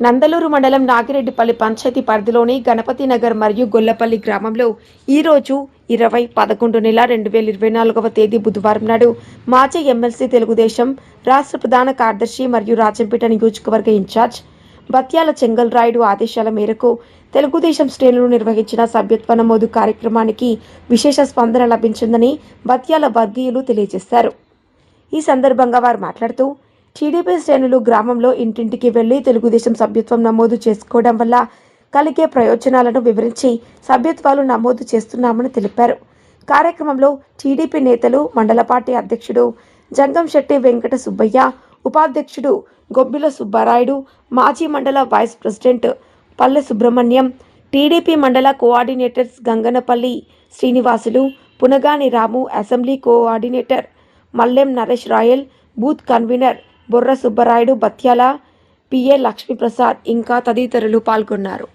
నందలూరు మండలం నాగిరెడ్డిపల్లి పంచాయతీ పరిధిలోని గణపతి నగర్ మరియు గొల్లపల్లి గ్రామంలో ఈరోజు ఇరవై పదకొండు నెల రెండు వేల ఇరవై నాలుగవ తేదీ బుధవారం నాడు మాజీ ఎమ్మెల్సీ తెలుగుదేశం రాష్ట్ర ప్రధాన కార్యదర్శి మరియు రాజంపేట నియోజకవర్గ ఇన్ఛార్జ్ బత్యాల చెంగల్ రాయుడు ఆదేశాల మేరకు తెలుగుదేశం శ్రేణులు నిర్వహించిన సభ్యత్వ నమోదు కార్యక్రమానికి విశేష స్పందన లభించిందని బత్యాల వర్గీయులు తెలియజేశారు. ఈ సందర్భంగా వారు మాట్లాడుతూ టీడీపీ శ్రేణులు గ్రామంలో ఇంటింటికి వెళ్ళి తెలుగుదేశం సభ్యత్వం నమోదు చేసుకోవడం వల్ల కలిగే ప్రయోజనాలను వివరించి సభ్యత్వాలు నమోదు చేస్తున్నామని తెలిపారు. కార్యక్రమంలో టీడీపీ నేతలు మండల పార్టీ అధ్యక్షుడు జంగంశెట్టి వెంకట సుబ్బయ్య ఉపాధ్యక్షుడు గొబ్బిల సుబ్బారాయుడు మాజీ మండల vice president Palle Subrahmanyam TDP మండల coordinators Ganganapalli Srinivasulu Punagani Ramu assembly coordinator Mallem Naresh Royal booth convener Borra Subbarayudu Batyala PA Lakshmiprasad ఇంకా తదితరులు పాల్గొన్నారు.